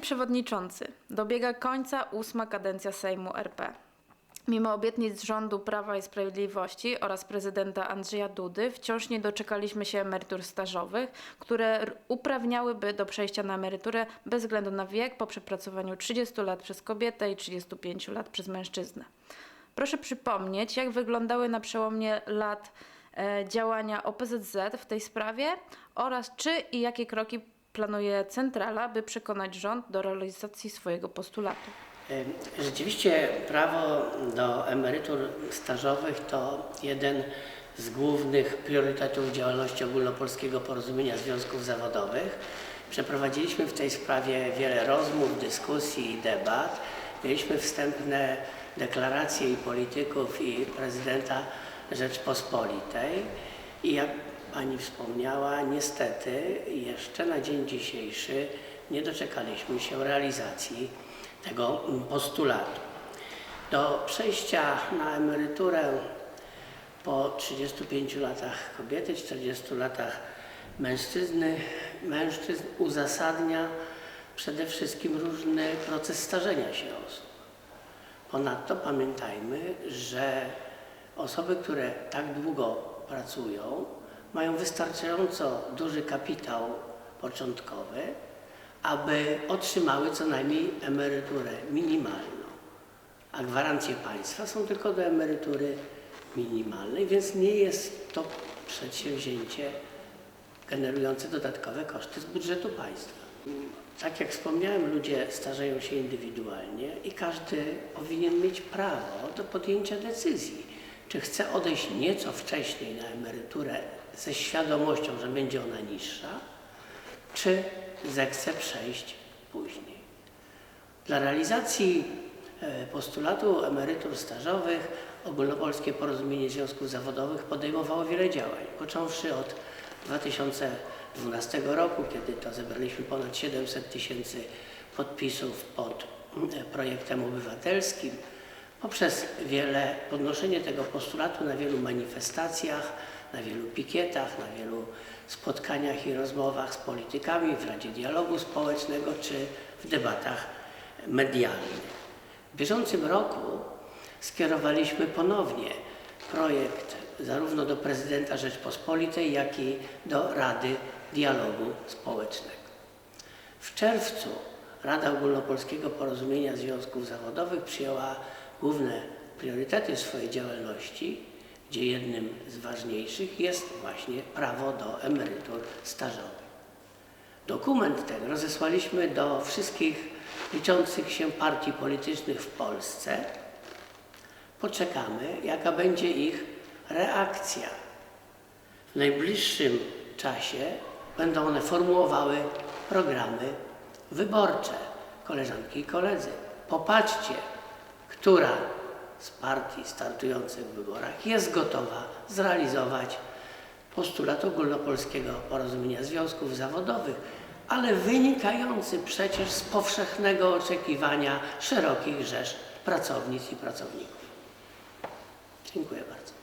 Przewodniczący, dobiega końca ósma kadencja Sejmu RP. Mimo obietnic rządu Prawa i Sprawiedliwości oraz prezydenta Andrzeja Dudy wciąż nie doczekaliśmy się emerytur stażowych, które uprawniałyby do przejścia na emeryturę bez względu na wiek po przepracowaniu 30 lat przez kobietę i 35 lat przez mężczyznę. Proszę przypomnieć, jak wyglądały na przełomie lat e, działania OPZZ w tej sprawie oraz czy i jakie kroki planuje centrala, by przekonać rząd do realizacji swojego postulatu. Rzeczywiście prawo do emerytur stażowych to jeden z głównych priorytetów działalności ogólnopolskiego porozumienia związków zawodowych. Przeprowadziliśmy w tej sprawie wiele rozmów, dyskusji i debat. Mieliśmy wstępne deklaracje i polityków, i prezydenta Rzeczpospolitej. I Pani wspomniała, niestety jeszcze na dzień dzisiejszy nie doczekaliśmy się realizacji tego postulatu. Do przejścia na emeryturę po 35 latach kobiety, 40 latach mężczyzny, mężczyzn uzasadnia przede wszystkim różny proces starzenia się osób. Ponadto pamiętajmy, że osoby, które tak długo pracują, mają wystarczająco duży kapitał początkowy, aby otrzymały co najmniej emeryturę minimalną. A gwarancje państwa są tylko do emerytury minimalnej, więc nie jest to przedsięwzięcie generujące dodatkowe koszty z budżetu państwa. Tak jak wspomniałem, ludzie starzeją się indywidualnie i każdy powinien mieć prawo do podjęcia decyzji, czy chce odejść nieco wcześniej na emeryturę ze świadomością, że będzie ona niższa, czy zechce przejść później. Dla realizacji e, postulatu emerytur stażowych Ogólnopolskie Porozumienie Związków Zawodowych podejmowało wiele działań, począwszy od 2012 roku, kiedy to zebraliśmy ponad 700 tysięcy podpisów pod projektem obywatelskim, poprzez wiele podnoszenie tego postulatu na wielu manifestacjach, na wielu pikietach, na wielu spotkaniach i rozmowach z politykami w Radzie Dialogu Społecznego czy w debatach medialnych. W bieżącym roku skierowaliśmy ponownie projekt zarówno do prezydenta Rzeczpospolitej, jak i do Rady Dialogu Społecznego. W czerwcu Rada Ogólnopolskiego Porozumienia Związków Zawodowych przyjęła główne priorytety swojej działalności, gdzie jednym z ważniejszych jest właśnie prawo do emerytur stażowych. Dokument ten rozesłaliśmy do wszystkich liczących się partii politycznych w Polsce. Poczekamy, jaka będzie ich reakcja. W najbliższym czasie będą one formułowały programy wyborcze. Koleżanki i koledzy, popatrzcie, która z partii startujących w wyborach jest gotowa zrealizować postulat ogólnopolskiego porozumienia związków zawodowych, ale wynikający przecież z powszechnego oczekiwania szerokich rzesz pracownic i pracowników. Dziękuję bardzo.